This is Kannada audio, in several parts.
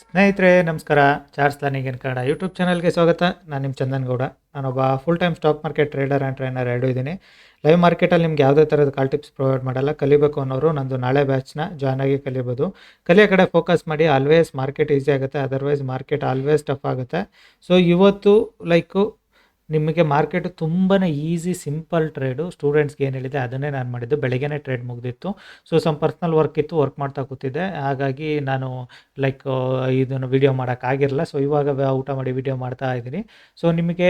ಸ್ನೇಹಿತರೆ, ನಮಸ್ಕಾರ. ಚಾರ್ಸ್ ಪ್ಲಾನಿಂಗ್ ಇನ್ ಕನ್ನಡ ಯೂಟ್ಯೂಬ್ ಚಾನಲ್ಗೆ ಸ್ವಾಗತ. ನಾನು ನಿಮ್ಮ ಚಂದನ್ ಗೌಡ. ನಾನೊಬ್ಬ full time stock market trader and trainer ಎರಡೂ ಇದ್ದೀನಿ ಲೈವ್ ಮಾರ್ಕೆಟಲ್ಲಿ ನಿಮ್ಗೆ ಯಾವುದೇ ಥರದ ಕಾಲ್ ಟಿಪ್ಸ್ ಪ್ರೊವೈಡ್ ಮಾಡಲ್ಲ. ಕಲಿಬೇಕು ಅನ್ನೋರು ನಂದು ನಾಳೆ ಬ್ಯಾಚ್ನ ಜಾಯ್ನ್ ಆಗಿ ಕಲಿಬೋದು. ಕಲಿಯೋ ಕಡೆ ಫೋಕಸ್ ಮಾಡಿ ಆಲ್ವೇಸ್ ಮಾರ್ಕೆಟ್ ಈಸಿ ಆಗುತ್ತೆ. ಅದರ್ವೈಸ್ ಮಾರ್ಕೆಟ್ ಆಲ್ವೇಸ್ ಟಫ್ ಆಗುತ್ತೆ. ಸೊ ಇವತ್ತು ಲೈಕು ನಿಮಗೆ ಮಾರ್ಕೆಟ್ ತುಂಬಾ ಈಸಿ, ಸಿಂಪಲ್ ಟ್ರೇಡು. ಸ್ಟೂಡೆಂಟ್ಸ್ಗೆ ಏನು ಹೇಳಿದೆ, ಅದನ್ನೇ ನಾನು ಮಾಡಿದ್ದು. ಬೆಳಗ್ಗೆನೇ ಟ್ರೇಡ್ ಮುಗಿದಿತ್ತು. ಸೊ ಸಮ್ ಪರ್ಸ್ನಲ್ ವರ್ಕ್ ಇತ್ತು ವರ್ಕ್ ಮಾಡ್ತಾ ಕೂತಿದ್ದೆ. ಹಾಗಾಗಿ ನಾನು ಲೈಕ್ ಇದನ್ನು ವಿಡಿಯೋ ಮಾಡೋಕ್ಕಾಗಿರಲ್ಲ ಸೊ ಇವಾಗ ಊಟ ಮಾಡಿ ವೀಡಿಯೋ ಮಾಡ್ತಾ ಇದ್ದೀನಿ. ಸೊ ನಿಮಗೆ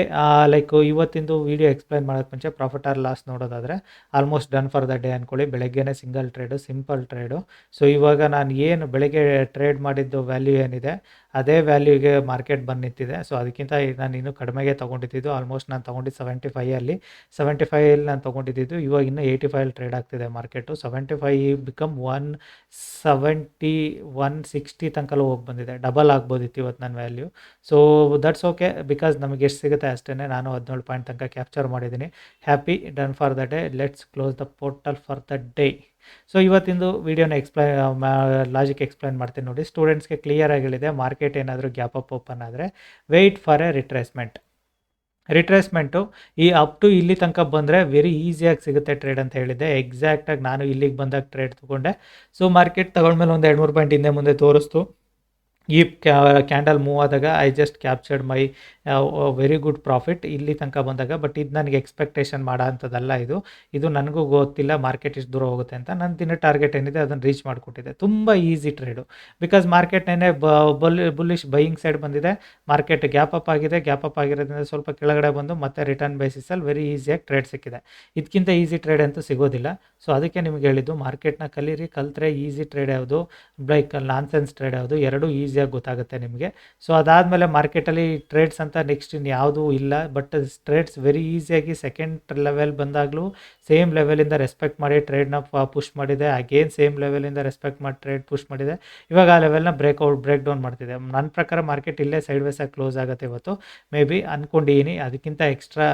ಲೈಕ್ ಇವತ್ತಿಂದು ವಿಡಿಯೋ ಎಕ್ಸ್ಪ್ಲೈನ್ ಮಾಡೋಕ್ಕೆ ಮುಂಚೆ ಪ್ರಾಫಿಟ್ ಆರ್ ಲಾಸ್ ನೋಡೋದಾದರೆ almost done for the day ಅಂದ್ಕೊಳ್ಳಿ ಬೆಳಗ್ಗೆನೇ single trade simple trade so ಇವಾಗ ನಾನು ಏನು ಬೆಳಗ್ಗೆ ಟ್ರೇಡ್ ಮಾಡಿದ್ದು ವ್ಯಾಲ್ಯೂ ಏನಿದೆ ಅದೇ ವ್ಯಾಲ್ಯೂಗೆ ಮಾರ್ಕೆಟ್ ಬಂದು ನಿಂತಿದೆ. ಸೊ, ಅದಕ್ಕಿಂತ ನಾನು ಇನ್ನೂ ಕಡಿಮೆಗೆ ತೊಗೊಂಡಿದ್ದು ಆಲ್ಮೋಸ್ಟ್ ನಾನು ತೊಗೊಂಡಿದ್ದು ಸೆವೆಂಟಿ ಫೈಯಲ್ಲಿ ಸೆವೆಂಟಿ ಫೈವಲ್ಲಿ ನಾನು ತೊಗೊಂಡಿದ್ದು ಇವಾಗ ಇನ್ನೂ ಏಯ್ಟಿ ಫೈವ್ ಟ್ರೇಡ್ ಆಗ್ತಿದೆ market. Seventy five become one seventy one sixty ತನಕ ಹೋಗಿ ಬಂದಿದೆ. ಡಬಲ್ ಆಗ್ಬೋದಿತ್ತು ಇವತ್ತು ನನ್ನ value. So that's okay because ನಮಗೆ ಎಷ್ಟು ಸಿಗುತ್ತೆ ಅಷ್ಟೇ ನಾನು ಹದಿನೇಳು ಪಾಯಿಂಟ್ ತನಕ ಕ್ಯಾಪ್ಚರ್ ಮಾಡಿದ್ದೀನಿ. Happy done for the day let's close the portal for the day so ಇವತ್ತಿಂದು ವಿಡಿಯೋನ ಎಕ್ಸ್ಪ್ಲೈನ್ ಲಾಜಿಕ್ ಎಕ್ಸ್ಪ್ಲೈನ್ ಮಾಡ್ತೀನಿ ನೋಡಿ. ಸ್ಟೂಡೆಂಟ್ಸ್ಗೆ ಕ್ಲಿಯರ್ ಹೇಳಿದೆ ಮಾರ್ಕೆಟ್ ಏನಾದರೂ ಗ್ಯಾಪ್ ಅಪ್ ಓಪನ್ ಆದರೆ wait for a retracement retracement ಈ ಅಪ್ ಟು ಇಲ್ಲಿ ತನಕ ಬಂದರೆ ವೆರಿ ಈಸಿಯಾಗಿ ಸಿಗುತ್ತೆ ಟ್ರೇಡ್ ಅಂತ ಹೇಳಿದ್ದೆ. ಎಕ್ಸಾಕ್ಟಾಗಿ ನಾನು ಇಲ್ಲಿಗೆ ಬಂದಾಗ ಟ್ರೇಡ್ ತೊಗೊಂಡೆ. ಸೊ ಮಾರ್ಕೆಟ್ ತೊಗೊಂಡ್ಮೇಲೆ ಒಂದು ಎರಡು ಮೂರು ಪಾಯಿಂಟ್ ಹಿಂದೆ ಮುಂದೆ ತೋರಿಸ್ತು. ಈ ಕ್ಯಾಂಡಲ್ ಮೂವ್ ಆದಾಗ I just captured my very good profit ಇಲ್ಲಿ ತನಕ ಬಂದಾಗ ಬಟ್ ಇದು ನನಗೆ ಎಕ್ಸ್ಪೆಕ್ಟೇಷನ್ ಮಾಡೋ ಅಂಥದ್ದಲ್ಲ ಇದು. ಇದು ನನಗೂ ಗೊತ್ತಿಲ್ಲ ಮಾರ್ಕೆಟ್ ಇಷ್ಟು ದೂರ ಹೋಗುತ್ತೆ ಅಂತ. ನನ್ನ ದಿನ ಟಾರ್ಗೆಟ್ ಏನಿದೆ ಅದನ್ನು ರೀಚ್ ಮಾಡಿಕೊಟ್ಟಿದೆ ತುಂಬ ಈಸಿ ಟ್ರೇಡು ಬಿಕಾಸ್ ಮಾರ್ಕೆಟ್ ನೆನೆ ಬಲ್ ಬುಲ್ಲಿಶ್ ಬೈಯಿಂಗ್ ಸೈಡ್ ಬಂದಿದೆ. ಮಾರ್ಕೆಟ್ ಗ್ಯಾಪ್ ಅಪ್ ಆಗಿದೆ. ಗ್ಯಾಪ್ ಅಪ್ ಆಗಿರೋದ್ರಿಂದ ಸ್ವಲ್ಪ ಕೆಳಗಡೆ ಬಂದು ಮತ್ತೆ ರಿಟರ್ನ್ ಬೇಸಿಸಲ್ಲಿ ವೆರಿ ಈಸಿಯಾಗಿ ಟ್ರೇಡ್ ಸಿಕ್ಕಿದೆ. ಇದಕ್ಕಿಂತ ಈಸಿ ಟ್ರೇಡ್ ಅಂತೂ ಸಿಗೋದಿಲ್ಲ. ಸೊ ಅದಕ್ಕೆ ನಿಮಗೆ ಹೇಳಿದ್ದು ಮಾರ್ಕೆಟ್ನ ಕಲೀರಿ, ಕಲ್ತ್ರೆ ಈಸಿ ಟ್ರೇಡ್ ಯಾವುದು? ಲೈಕ್ ನಾನ್ಸೆನ್ಸ್ ಟ್ರೇಡ್ ಯಾವುದು? ಎರಡೂ ಈಸಿಯಾಗಿ ಗೊತ್ತಾಗುತ್ತೆ ನಿಮಗೆ. ಸೊ ಅದಾದಮೇಲೆ ಮಾರ್ಕೆಟಲ್ಲಿ ಟ್ರೇಡ್ಸ್ ಅಂತ ನೆಕ್ಸ್ಟ್ ಇನ್ನು ಇಲ್ಲ. ಬಟ್ ಟ್ರೇಡ್ಸ್ ವೆರಿ ಈಸಿಯಾಗಿ ಸೆಕೆಂಡ್ ಲೆವೆಲ್ ಬಂದಾಗಲೂ ಸೇಮ್ ಲೆವೆಲಿಂದ ರೆಸ್ಪೆಕ್ಟ್ ಮಾಡಿ ಟ್ರೇಡ್ನ ಪುಷ್ ಮಾಡಿದೆ. ಅಗೇನ್ ಸೇಮ್ ಲೆವೆಲಿಂದ ರೆಸ್ಪೆಕ್ಟ್ ಮಾಡಿ ಟ್ರೇಡ್ ಪುಷ್ ಮಾಡಿದೆ. ಇವಾಗ ಆ ಲೆವೆಲ್ನ ಬ್ರೇಕ್ಔಟ್ ಬ್ರೇಕ್ ಡೌನ್ ಮಾಡ್ತಿದೆ. ನನ್ನ ಪ್ರಕಾರ ಮಾರ್ಕೆಟ್ ಇಲ್ಲೇ ಸೈಡ್ ವೇಸಾಗಿ ಕ್ಲೋಸ್ ಆಗುತ್ತೆ ಇವತ್ತು. ಮೇ ಬಿ ಅಂದ್ಕೊಂಡಿದ್ದೀನಿ ಅದಕ್ಕಿಂತ ಎಕ್ಸ್ಟ್ರಾ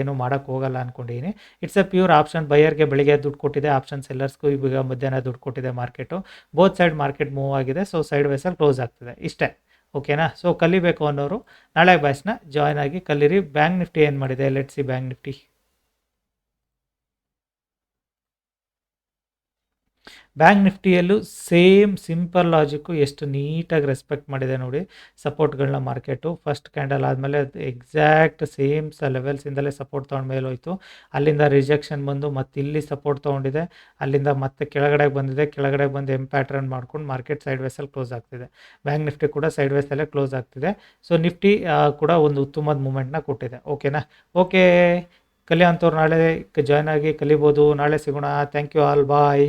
ಏನು ಮಾಡೋಕ್ಕೆ ಹೋಗಲ್ಲ ಅಂದ್ಕೊಂಡಿದ್ದೀನಿ ಇಟ್ಸ್ ಅ ಪ್ಯೂರ್ ಆಪ್ಷನ್ ಬೈಯರ್ಗೆ ಬೆಳಿಗ್ಗೆ ದುಡ್ಡು ಕೊಟ್ಟಿದೆ. ಆಪ್ಷನ್ ಸೆಲ್ಲರ್ಸ್ಗೂ ಇವಾಗ ಮಧ್ಯಾಹ್ನ ದುಡ್ಡು ಕೊಟ್ಟಿದೆ market. Both side market move ಆಗಿದೆ. ಸೊ ಸೈಡ್ ವೇಸಲ್ಲಿ ಕ್ಲೋಸ್ ಆಗ್ತಿದೆ. ಇಷ್ಟೇ. ಓಕೆನಾ? ಸೊ ಕಲಿಬೇಕು ಅನ್ನೋರು ನಾಳೆ ಬ್ಯಾಚ್ನ ಜಾಯ್ನ್ ಆಗಿ ಕಲೀರಿ. ಬ್ಯಾಂಕ್ ನಿಫ್ಟಿ ಏನು ಮಾಡಿದೆ? Let see bank Nifty bank ನಿಫ್ಟಿಯಲ್ಲೂ same simple logic ಎಷ್ಟು ನೀಟಾಗಿ ರೆಸ್ಪೆಕ್ಟ್ ಮಾಡಿದೆ ನೋಡಿ ಸಪೋರ್ಟ್ಗಳನ್ನ ಮಾರ್ಕೆಟು. ಫಸ್ಟ್ ಕ್ಯಾಂಡಲ್ ಆದಮೇಲೆ ಎಕ್ಸಾಕ್ಟ್ ಸೇಮ್ ಸ ಲೆವೆಲ್ಸಿಂದಲೇ ಸಪೋರ್ಟ್ ತೊಗೊಂಡ ಮೇಲೆ ಹೋಯಿತು. ಅಲ್ಲಿಂದ ರಿಜೆಕ್ಷನ್ ಬಂದು ಮತ್ತೆ ಇಲ್ಲಿ ಸಪೋರ್ಟ್ ತೊಗೊಂಡಿದೆ. ಅಲ್ಲಿಂದ ಮತ್ತೆ ಕೆಳಗಡೆ ಬಂದಿದೆ. ಕೆಳಗಡೆ ಬಂದು ಎಂ ಪ್ಯಾಟ್ರನ್ ಮಾಡ್ಕೊಂಡು ಮಾರ್ಕೆಟ್ ಸೈಡ್ ವೇಸಲ್ಲಿ ಕ್ಲೋಸ್ ಆಗ್ತಿದೆ. ಬ್ಯಾಂಕ್ ನಿಫ್ಟಿ ಕೂಡ ಸೈಡ್ ವೇಸಲ್ಲೇ ಕ್ಲೋಸ್ ಆಗ್ತಿದೆ. ಸೊ ನಿಫ್ಟಿ ಕೂಡ ಒಂದು ಉತ್ತಮವಾದ ಮೂಮೆಂಟ್ನ ಕೊಟ್ಟಿದೆ. ಓಕೆನಾ ಓಕೆ ಕಲಿಯೋಂಥವ್ರು ನಾಳೆ ಜಾಯ್ನ್ ಆಗಿ ಕಲಿಬೋದು. ನಾಳೆ ಸಿಗೋಣ. Thank you all bye